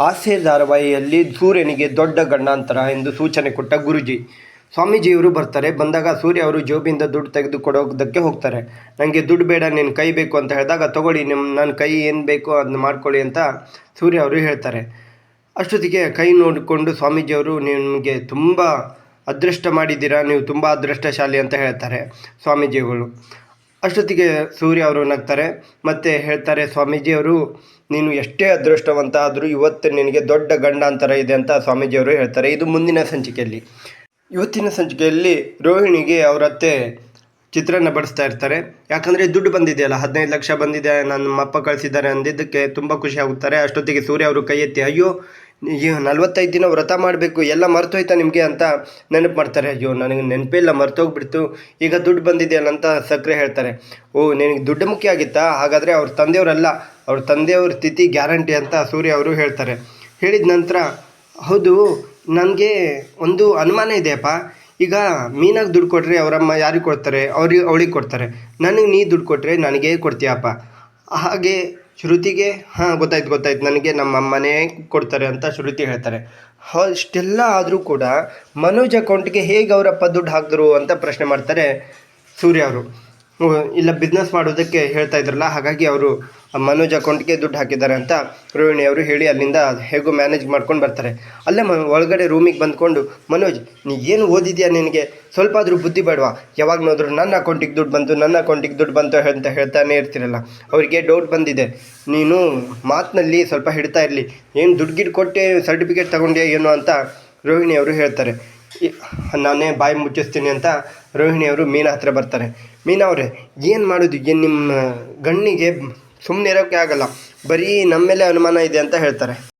ಹಾಸ್ಯ ಧಾರಾವಾಹಿಯಲ್ಲಿ ಸೂರ್ಯನಿಗೆ ದೊಡ್ಡ ಗಂಡಾಂತರ ಎಂದು ಸೂಚನೆ ಕೊಟ್ಟ ಗುರೂಜಿ. ಸ್ವಾಮೀಜಿಯವರು ಬರ್ತಾರೆ. ಬಂದಾಗ ಸೂರ್ಯ ಅವರು ಜೋಬಿಂದ ದುಡ್ಡು ತೆಗೆದು ಕೊಡೋದಕ್ಕೆ ಹೋಗ್ತಾರೆ. ನನಗೆ ದುಡ್ಡು ಬೇಡ ನಿನ್ನ ಕೈ ಬೇಕು ಅಂತ ಹೇಳಿದಾಗ, ತಗೊಳ್ಳಿ ನಿಮ್ಮ ನನ್ನ ಕೈ ಏನು ಬೇಕೋ ಅದನ್ನ ಮಾಡ್ಕೊಳ್ಳಿ ಅಂತ ಸೂರ್ಯ ಅವರು ಹೇಳ್ತಾರೆ. ಅಷ್ಟೊತ್ತಿಗೆ ಕೈ ನೋಡಿಕೊಂಡು ಸ್ವಾಮೀಜಿಯವರು, ನಿಮಗೆ ತುಂಬ ಅದೃಷ್ಟ ಮಾಡಿದ್ದೀರಾ? ನೀವು ತುಂಬ ಅದೃಷ್ಟಶಾಲಿ ಅಂತ ಹೇಳ್ತಾರೆ ಸ್ವಾಮೀಜಿಗಳು. ಅಷ್ಟೊತ್ತಿಗೆ ಸೂರ್ಯ ಅವರು ನಗ್ತಾರೆ. ಮತ್ತು ಹೇಳ್ತಾರೆ, ಸ್ವಾಮೀಜಿಯವರು, ನೀನು ಎಷ್ಟೇ ಅದೃಷ್ಟವಂತ ಆದರೂ ಇವತ್ತು ನಿನಗೆ ದೊಡ್ಡ ಗಂಡಾಂತರ ಇದೆ ಅಂತ ಸ್ವಾಮೀಜಿಯವರು ಹೇಳ್ತಾರೆ. ಇದು ಮುಂದಿನ ಸಂಚಿಕೆಯಲ್ಲಿ. ಇವತ್ತಿನ ಸಂಚಿಕೆಯಲ್ಲಿ ರೋಹಿಣಿಗೆ ಅವರ ಅತ್ತೆ ಚಿತ್ರಾನ್ನ ಬಡಿಸ್ತಾ ಇರ್ತಾರೆ. ಯಾಕಂದರೆ ದುಡ್ಡು ಬಂದಿದೆಯಲ್ಲ, ಹದಿನೈದು ಲಕ್ಷ ಬಂದಿದೆ, ನನ್ನ ಅಪ್ಪ ಕಳಿಸಿದ್ದಾರೆ ಅಂದಿದ್ದಕ್ಕೆ ತುಂಬ ಖುಷಿ ಆಗುತ್ತಾರೆ. ಅಷ್ಟೊತ್ತಿಗೆ ಸೂರ್ಯ ಅವರು ಕೈ ಎತ್ತಿ ಅಯ್ಯೋ ನಲ್ವತ್ತೈದು ದಿನ ವ್ರತ ಮಾಡಬೇಕು, ಎಲ್ಲ ಮರ್ತೋಯ್ತಾ ನಿಮಗೆ ಅಂತ ನೆನಪು ಮಾಡ್ತಾರೆ. ಅಯ್ಯೋ, ನನಗೆ ನೆನಪೇ ಇಲ್ಲ, ಮರ್ತೋಗ್ಬಿಡ್ತು. ಈಗ ದುಡ್ಡು ಬಂದಿದೆಯಲ್ಲ ಅಂತ ಸಕ್ಕರೆ ಹೇಳ್ತಾರೆ. ಓ, ನಿನಗೆ ದುಡ್ಡು ಮುಖ್ಯ ಆಗಿತ್ತಾ? ಹಾಗಾದರೆ ಅವ್ರ ತಂದೆಯವರಲ್ಲ, ಅವ್ರ ತಂದೆಯವ್ರ ಸ್ಥಿತಿ ಗ್ಯಾರಂಟಿ ಅಂತ ಸೂರ್ಯ ಅವರು ಹೇಳ್ತಾರೆ. ಹೇಳಿದ ನಂತರ, ಹೌದು, ನನಗೆ ಒಂದು ಅನುಮಾನ ಇದೆಯಪ್ಪ ಈಗ ಮೀನಾಗಿ ದುಡ್ಡು ಕೊಟ್ಟರೆ ಅವರಮ್ಮ ಯಾರಿಗೆ ಕೊಡ್ತಾರೆ? ಅವ್ರಿಗೆ, ಅವಳಿಗೆ ಕೊಡ್ತಾರೆ. ನನಗೆ ನೀ ದುಡ್ಡು ಕೊಟ್ಟರೆ ನನಗೆ ಕೊಡ್ತೀಯಪ್ಪ ಹಾಗೆ ಶ್ರುತಿಗೆ, ಹಾಂ, ಗೊತ್ತಾಯ್ತು ಗೊತ್ತಾಯ್ತು. ನನಗೆ ನಮ್ಮ ಅಮ್ಮನೇ ಕೊಡ್ತಾರೆ ಅಂತ ಶ್ರುತಿ ಹೇಳ್ತಾರೆ. ಅಷ್ಟೆಲ್ಲ ಆದರೂ ಕೂಡ ಮನೋಜ್ ಅಕೌಂಟ್ಗೆ ಹೇಗೆ ಅವರಪ್ಪ ದುಡ್ಡು ಹಾಕಿದ್ರು ಅಂತ ಪ್ರಶ್ನೆ ಮಾಡ್ತಾರೆ ಸೂರ್ಯ ಅವರು. ಇಲ್ಲ ಬಿಸ್ನೆಸ್ ಮಾಡೋದಕ್ಕೆ ಹೇಳ್ತಾ ಇದ್ರಲ್ಲ, ಹಾಗಾಗಿ ಅವರು ಮನೋಜ್ ಅಕೌಂಟ್ಗೆ ದುಡ್ಡು ಹಾಕಿದ್ದಾರೆ ಅಂತ ರೋಹಿಣಿ ಅವರು ಹೇಳಿ, ಅಲ್ಲಿಂದ ಹೇಗೋ ಮ್ಯಾನೇಜ್ ಮಾಡ್ಕೊಂಡು ಬರ್ತಾರೆ. ಅಲ್ಲೇ ಮ, ಒಳಗಡೆ ರೂಮಿಗೆ ಬಂದ್ಕೊಂಡು, ಮನೋಜ್, ನೀ ಏನು ಓದಿದ್ಯಾ ನಿನಗೆ? ಸ್ವಲ್ಪ ಆದರೂ ಬುದ್ಧಿ ಬೇಡವಾ? ಯಾವಾಗ ನೋಡಿದ್ರು ನನ್ನ ಅಕೌಂಟಿಗೆ ದುಡ್ಡು ಬಂತು, ನನ್ನ ಅಕೌಂಟಿಗೆ ದುಡ್ಡು ಬಂತು ಅಂತ ಹೇಳ್ತಾನೆ ಇರ್ತಿರಲ್ಲ. ಅವರಿಗೆ ಡೌಟ್ ಬಂದಿದೆ. ನೀನು ಮಾತಿನಲ್ಲಿ ಸ್ವಲ್ಪ ಹಿಡ್ತಾ ಇರಲಿ. ಏನು ದುಡ್ಡು ಗಿಡ್ ಕೊಟ್ಟೆ ಸರ್ಟಿಫಿಕೇಟ್ ತಗೊಂಡೆ ಏನು ಅಂತ ರೋಹಿಣಿ ಅವರು ಹೇಳ್ತಾರೆ. ನಾನೇ ಬಾಯಿ ಮುಚ್ಚಿಸ್ತೀನಿ ಅಂತ ರೋಹಿಣಿಯವರು ಮೀನಾ ಹತ್ರ ಬರ್ತಾರೆ. ಮೀನಾ ಅವರೇ, ಏನು ಮಾಡೋದು? ಏನು ನಿಮ್ಮ ಗಣ್ಣಿಗೆ ಸುಮ್ಮನೆ ಇರೋಕ್ಕೆ ಆಗಲ್ಲ. ಬರೀ ನಮ್ಮ ಮೇಲೆ ಅನುಮಾನ ಇದೆ ಅಂತ ಹೇಳ್ತಾರೆ.